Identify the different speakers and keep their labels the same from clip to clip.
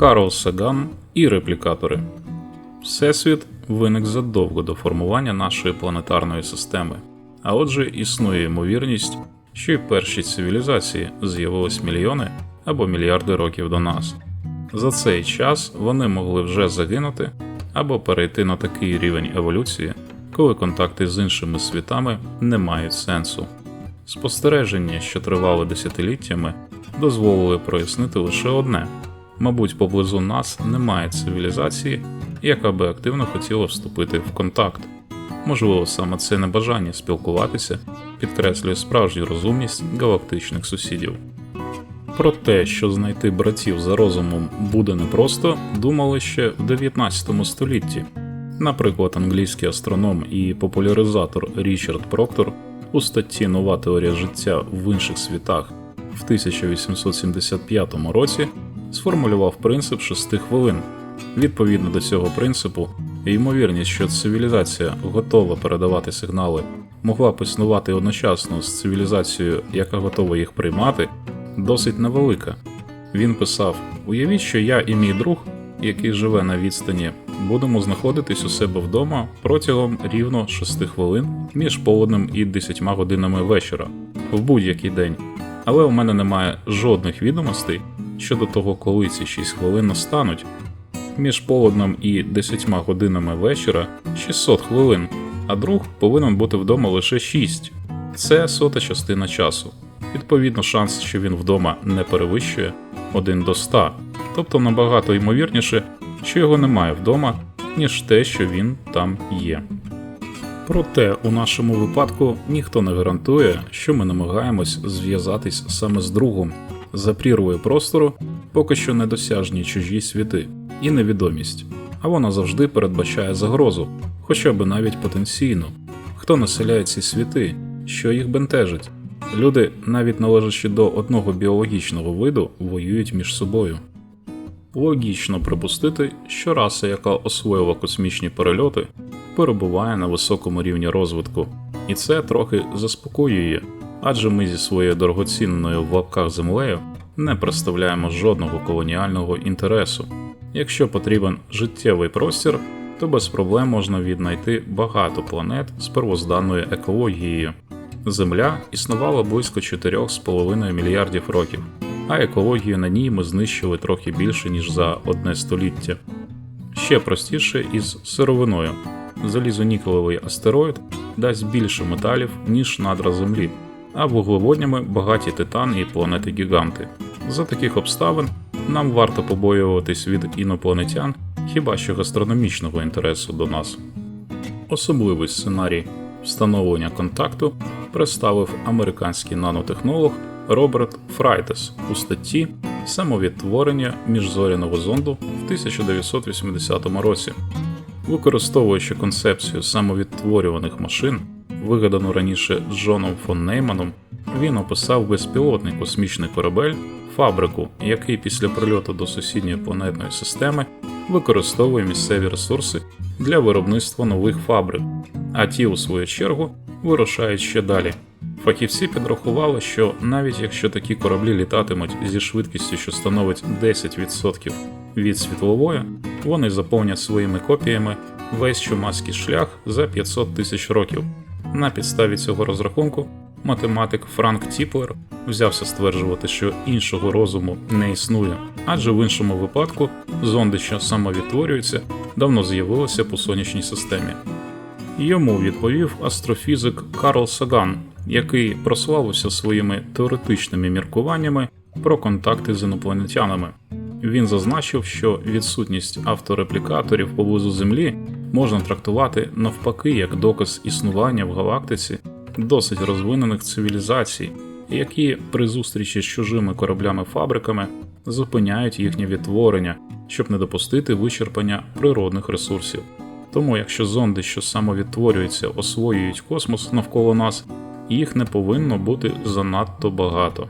Speaker 1: Карл Саган і реплікатори. Всесвіт виник задовго до формування нашої планетарної системи, а отже, існує ймовірність, що й перші цивілізації з'явились мільйони або мільярди років до нас. За цей час вони могли вже загинути або перейти на такий рівень еволюції, коли контакти з іншими світами не мають сенсу. Спостереження, що тривали десятиліттями, дозволили прояснити лише одне: мабуть, поблизу нас немає цивілізації, яка би активно хотіла вступити в контакт. Можливо, саме це небажання спілкуватися підкреслює справжню розумність галактичних сусідів. Про те, що знайти братів за розумом буде непросто, думали ще в 19 столітті. Наприклад, англійський астроном і популяризатор Річард Проктор у статті Нова теорія життя в інших світах в 1875 році сформулював принцип шести хвилин. Відповідно до цього принципу, ймовірність, що цивілізація готова передавати сигнали, могла б існувати одночасно з цивілізацією, яка готова їх приймати, досить невелика. Він писав: Уявіть, що я і мій друг, який живе на відстані, будемо знаходитись у себе вдома протягом рівно 6 хвилин між полуднем і 10 годинами вечора в будь-який день. Але у мене немає жодних відомостей щодо того, коли ці 6 хвилин настануть. Між полуднем і 10 годинами вечора 600 хвилин, а друг повинен бути вдома лише 6. Це сота частина часу. Відповідно, шанс, що він вдома не перевищує 1 до 100, тобто набагато ймовірніше, що його немає вдома, ніж те, що він там є. Проте у нашому випадку ніхто не гарантує, що ми намагаємось зв'язатись саме з другом за прірвою простору, поки що недосяжні чужі світи і невідомість, а вона завжди передбачає загрозу, хоча б навіть потенційну. Хто населяє ці світи, що їх бентежить? Люди, навіть належачи до одного біологічного виду, воюють між собою. Логічно припустити, що раса, яка освоїла космічні перельоти, перебуває на високому рівні розвитку, і це трохи заспокоює, адже ми зі своєю дорогоцінною в лапках землею не представляємо жодного колоніального інтересу. Якщо потрібен життєвий простір, то без проблем можна віднайти багато планет з первозданною екологією. Земля існувала близько 4,5 мільярдів років, а екологію на ній ми знищили трохи більше, ніж за одне століття. Ще простіше із сировиною. Залізонікелевий астероїд дасть більше металів, ніж надра Землі, а вуглеводнями багаті титан і планети гіганти. За таких обставин нам варто побоюватись від інопланетян хіба що гастрономічного інтересу до нас. Особливий сценарій встановлення контакту представив американський нанотехнолог Роберт Фрайтес у статті Самовідтворення міжзоряного зонду в 1980 році. Використовуючи концепцію самовідтворюваних машин, вигадану раніше Джоном фон Нейманом, він описав безпілотний космічний корабель фабрику, який після прильоту до сусідньої планетної системи використовує місцеві ресурси для виробництва нових фабрик, а ті, у свою чергу, вирушають ще далі. Фахівці підрахували, що навіть якщо такі кораблі літатимуть зі швидкістю, що становить 10% від світлової, вони заповнять своїми копіями весь чумацький шлях за 500 тисяч років. На підставі цього розрахунку математик Франк Тіплер взявся стверджувати, що іншого розуму не існує, адже в іншому випадку зонди, що самовідтворюються, давно з'явилися по сонячній системі. Йому відповів астрофізик Карл Саган, який прославився своїми теоретичними міркуваннями про контакти з інопланетянами. Він зазначив, що відсутність автореплікаторів поблизу Землі можна трактувати навпаки як доказ існування в галактиці досить розвинених цивілізацій, які при зустрічі з чужими кораблями-фабриками зупиняють їхнє відтворення, щоб не допустити вичерпання природних ресурсів. Тому, якщо зонди, що самовідтворюються, освоюють космос навколо нас, їх не повинно бути занадто багато.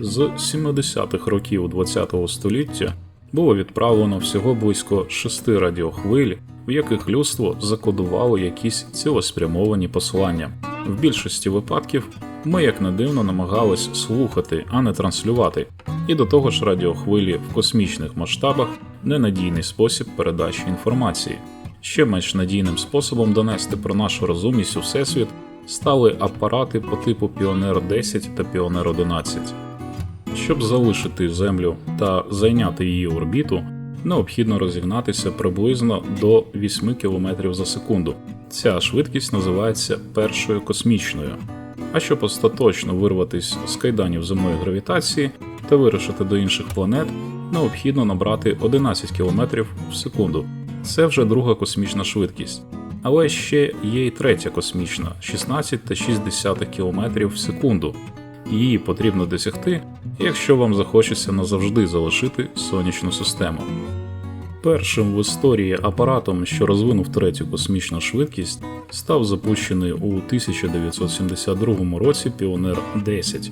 Speaker 1: З 70-х років ХХ століття було відправлено всього близько шести радіохвиль, в яких людство закодувало якісь цілеспрямовані послання. В більшості випадків ми, як не дивно, намагались слухати, а не транслювати, і до того ж радіохвилі в космічних масштабах ненадійний спосіб передачі інформації. Ще менш надійним способом донести про нашу розумність у всесвіт стали апарати по типу Піонер 10 та Піонер 11. Щоб залишити Землю та зайняти її орбіту, необхідно розігнатися приблизно до 8 км за секунду. Ця швидкість називається першою космічною. А щоб остаточно вирватися з кайданів земної гравітації та вирушити до інших планет, необхідно набрати 11 км в секунду. Це вже друга космічна швидкість. Але ще є й третя космічна 16,6 км в секунду. Її потрібно досягти, якщо вам захочеться назавжди залишити сонячну систему. Першим в історії апаратом, що розвинув третю космічну швидкість, став запущений у 1972 році Піонер 10.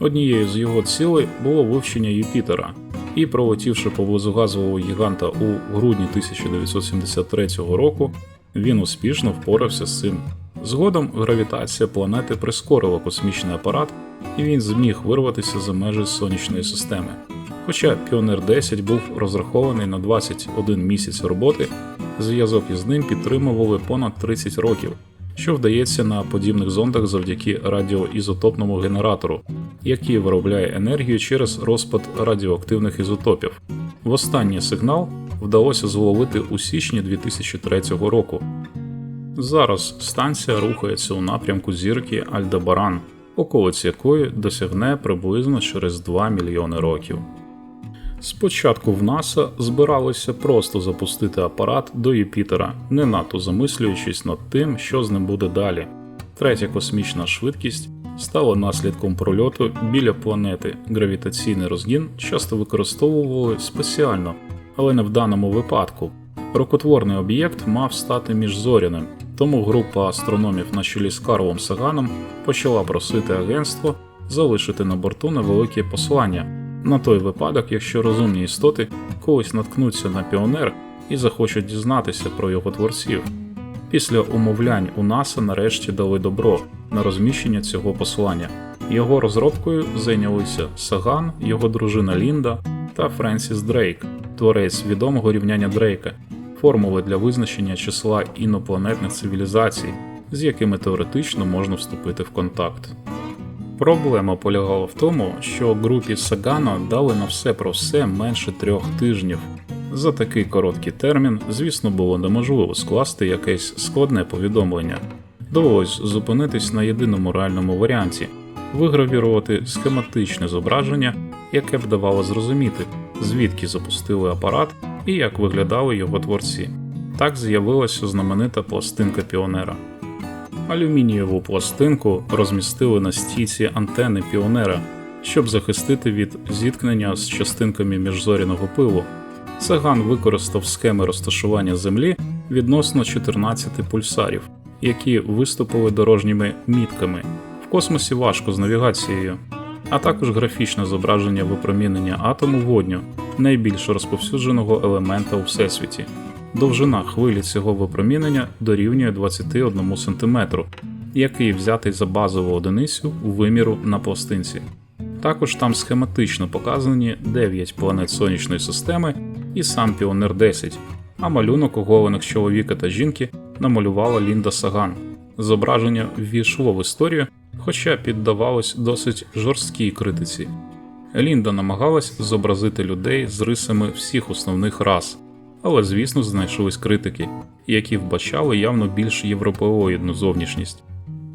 Speaker 1: Однією з його цілей було вивчення Юпітера, і, пролетівши поблизу газового гіганта у грудні 1973 року, він успішно впорався з цим. Згодом гравітація планети прискорила космічний апарат, і він зміг вирватися за межі сонячної системи. Хоча Піонер 10 був розрахований на 21 місяць роботи, зв'язок із ним підтримували понад 30 років, що вдається на подібних зондах завдяки радіоізотопному генератору, який виробляє енергію через розпад радіоактивних ізотопів. Востаннє сигнал вдалося зловити у січні 2003 року. Зараз станція рухається у напрямку зірки Альдебаран, околиць якої досягне приблизно через 2 мільйони років. Спочатку в НАСА збиралося просто запустити апарат до Юпітера, не надто замислюючись над тим, що з ним буде далі. Третя космічна швидкість стала наслідком прольоту біля планети. Гравітаційний розгін часто використовували спеціально, але не в даному випадку. Рокотворний об'єкт мав стати міжзоряним, тому група астрономів на чолі з Карлом Саганом почала просити агентство залишити на борту невелике послання на той випадок, якщо розумні істоти колись наткнуться на піонер і захочуть дізнатися про його творців. Після умовлянь у НАСА нарешті дали добро на розміщення цього посилання. Його розробкою зайнялися Саган, його дружина Лінда та Френсіс Дрейк, творець відомого рівняння Дрейка, формули для визначення числа інопланетних цивілізацій, з якими теоретично можна вступити в контакт. Проблема полягала в тому, що групі Сагана дали на все про все менше трьох тижнів. За такий короткий термін, звісно, було неможливо скласти якесь складне повідомлення. Довелось зупинитись на єдиному реальному варіанті вигравірувати схематичне зображення, яке б давало зрозуміти, звідки запустили апарат і як виглядали його творці. Так з'явилася знаменита пластинка Піонера. Алюмінієву пластинку розмістили на стійці антени Піонера, щоб захистити від зіткнення з частинками міжзоряного пилу. Саган використав схеми розташування Землі відносно 14 пульсарів, які виступили дорожніми мітками. В космосі важко з навігацією, а також графічне зображення випромінення атому водню, найбільш розповсюдженого елемента у всесвіті. Довжина хвилі цього випромінення дорівнює 21 см, який взятий за базову одиницю виміру на пластинці. Також там схематично показані 9 планет сонячної системи і сам Піонер 10, а малюнок оголених чоловіка та жінки намалювала Лінда Саган. Зображення ввійшло в історію, хоча піддавалось досить жорсткій критиці. Лінда намагалась зобразити людей з рисами всіх основних рас, але, звісно, знайшлись критики, які вбачали явно більш європеоїдну зовнішність.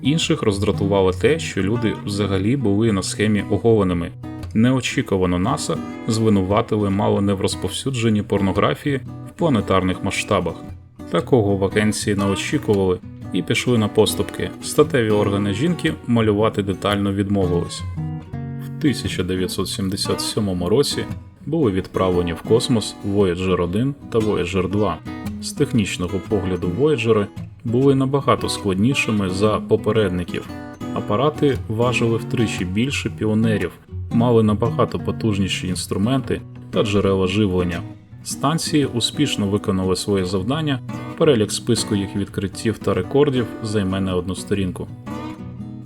Speaker 1: Інших роздратувало те, що люди взагалі були на схемі оголеними. Неочікувано НАСА звинуватили мало не в розповсюдженні порнографії в планетарних масштабах. Такого в агенції не очікували і пішли на поступки. Статеві органи жінки малювати детально відмовились. В 1977 році були відправлені в космос Voyager 1 та Voyager 2. З технічного погляду Voyager були набагато складнішими за попередників. Апарати важили втричі більше піонерів, мали набагато потужніші інструменти та джерела живлення. Станції успішно виконали своє завдання, перелік списку їх відкриттів та рекордів займе не одну сторінку.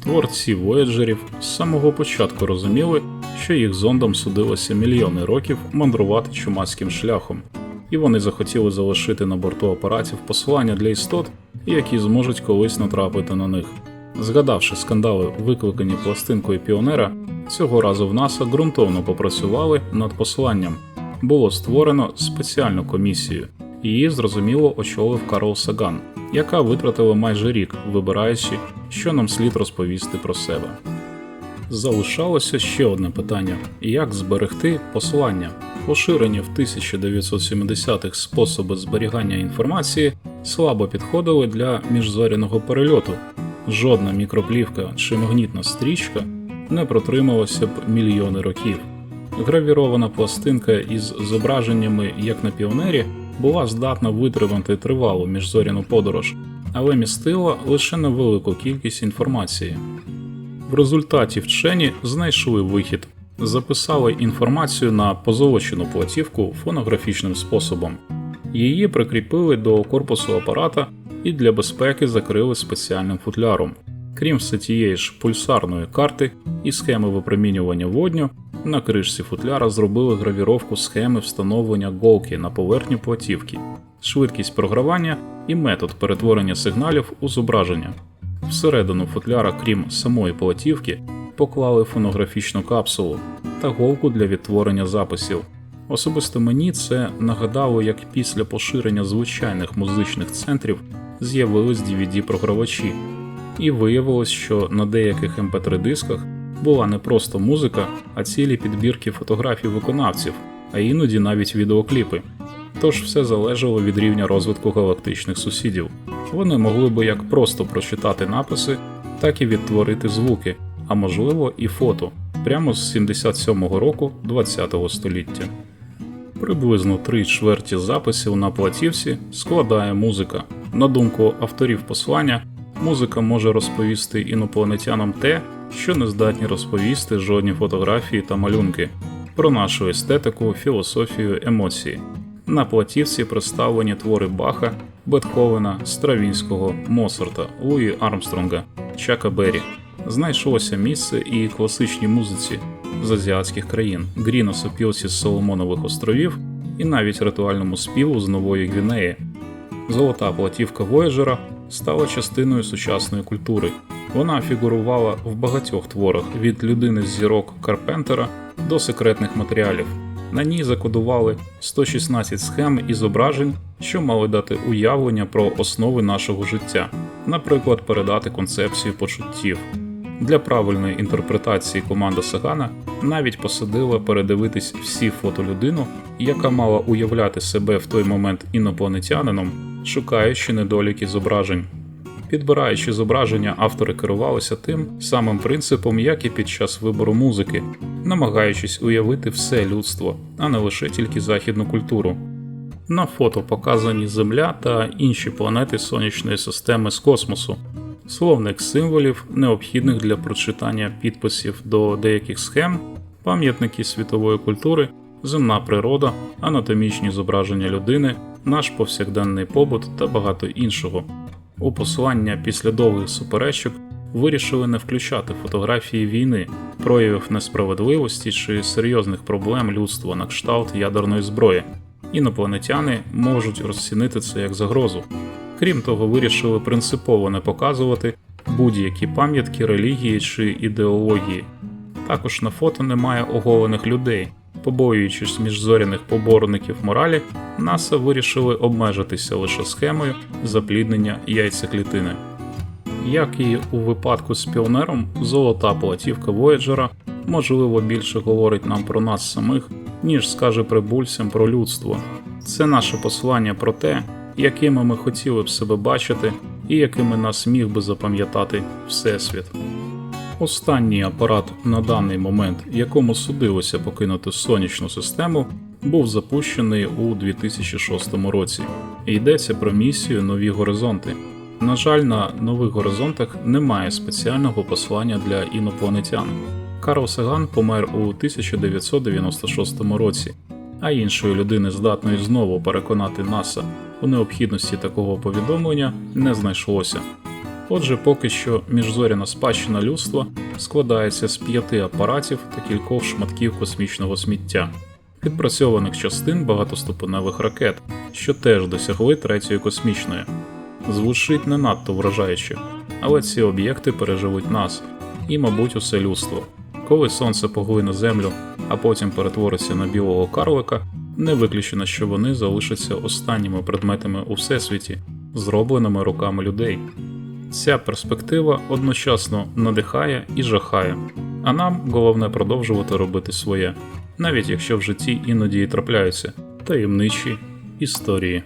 Speaker 1: Творці вояджерів з самого початку розуміли, що їх зондам судилося мільйони років мандрувати чумацьким шляхом, і вони захотіли залишити на борту апаратів посилання для істот, які зможуть колись натрапити на них. Згадавши скандали, викликані пластинкою Піонера, цього разу в НАСА ґрунтовно попрацювали над посиланням. Було створено спеціальну комісію. Її зрозуміло очолив Карл Саган, яка витратила майже рік, вибираючи, що нам слід розповісти про себе. Залишалося ще одне питання: як зберегти посилання? Поширені в 1970-х способи зберігання інформації слабо підходили для міжзоряного перельоту. Жодна мікроплівка чи магнітна стрічка не протрималася б мільйони років. Гравірована пластинка із зображеннями, як на піонері, була здатна витримати тривалу міжзоряну подорож, але містила лише невелику кількість інформації. В результаті вчені знайшли вихід, записали інформацію на позолочену платівку фонографічним способом. Її прикріпили до корпусу апарата і для безпеки закрили спеціальним футляром. Крім все тієї ж пульсарної карти і схеми випромінювання водню, на кришці футляра зробили гравіровку схеми встановлення голки на поверхню платівки, швидкість програвання і метод перетворення сигналів у зображення. Всередину футляра, крім самої платівки, поклали фонографічну капсулу та голку для відтворення записів. Особисто мені це нагадало, як після поширення звичайних музичних центрів з'явились DVD-програвачі, і виявилось, що на деяких mp3 дисках була не просто музика, а цілі підбірки фотографій виконавців, а іноді навіть відеокліпи. Тож все залежало від рівня розвитку галактичних сусідів. Вони могли би як просто прочитати написи, так і відтворити звуки, а можливо і фото прямо з 77-го року ХХ століття. Приблизно три чверті записів на платівці складає музика. На думку авторів послання, музика може розповісти інопланетянам те, що не здатні розповісти жодні фотографії та малюнки про нашу естетику, філософію, емоції. На платівці представлені твори Баха, Бетховена, Стравінського, Моцарта, Луї Армстронга, Чака Беррі. Знайшлося місце і класичній музиці з азіатських країн, Гріна сопілці з Соломонових островів і навіть ритуальному співу з Нової Гвінеї. Золота платівка Вояджера стала частиною сучасної культури. Вона фігурувала в багатьох творах від людини з зірок Карпентера до секретних матеріалів. На ній закодували 116 схем і зображень, що мали дати уявлення про основи нашого життя, наприклад, передати концепцію почуттів. Для правильної інтерпретації команда Сагана навіть посадила передивитись всі фото людину, яка мала уявляти себе в той момент інопланетянином, шукаючи недоліки зображень. Підбираючи зображення, автори керувалися тим самим принципом, як і під час вибору музики, намагаючись уявити все людство, а не лише тільки західну культуру. На фото показані Земля та інші планети сонячної системи з космосу, словник символів, необхідних для прочитання підписів до деяких схем, пам'ятники світової культури, земна природа, анатомічні зображення людини, наш повсякденний побут та багато іншого. У посилання після довгих суперечок вирішили не включати фотографії війни, проявів несправедливості чи серйозних проблем людства на кшталт ядерної зброї. Інопланетяни можуть розцінити це як загрозу. Крім того, вирішили принципово не показувати будь-які пам'ятки релігії чи ідеології. Також на фото немає оголених людей. Побоюючись міжзоряних поборників моралі, НАСА вирішили обмежитися лише схемою запліднення яйцеклітини. Як і у випадку з піонером, золота платівка Вояджера можливо більше говорить нам про нас самих, ніж скаже прибульцям про людство. Це наше послання про те, якими ми хотіли б себе бачити і якими нас міг би запам'ятати Всесвіт. Останній апарат на даний момент, якому судилося покинути сонячну систему, був запущений у 2006 році. Йдеться про місію Нові горизонти. На жаль, на нових горизонтах немає спеціального послання для інопланетян. Карл Саган помер у 1996 році, а іншої людини, здатної знову переконати НАСА у необхідності такого повідомлення, не знайшлося. Отже, поки що міжзоряна спадщина людства складається з п'яти апаратів та кількох шматків космічного сміття, відпрацьованих частин багатоступеневих ракет, що теж досягли третьої космічної. Звучить не надто вражаюче, але ці об'єкти переживуть нас і, мабуть, усе людство. Коли сонце поглине землю, а потім перетвориться на білого карлика, не виключено, що вони залишаться останніми предметами у всесвіті, зробленими руками людей. Ця перспектива одночасно надихає і жахає, а нам головне продовжувати робити своє, навіть якщо в житті іноді і трапляються таємничі історії.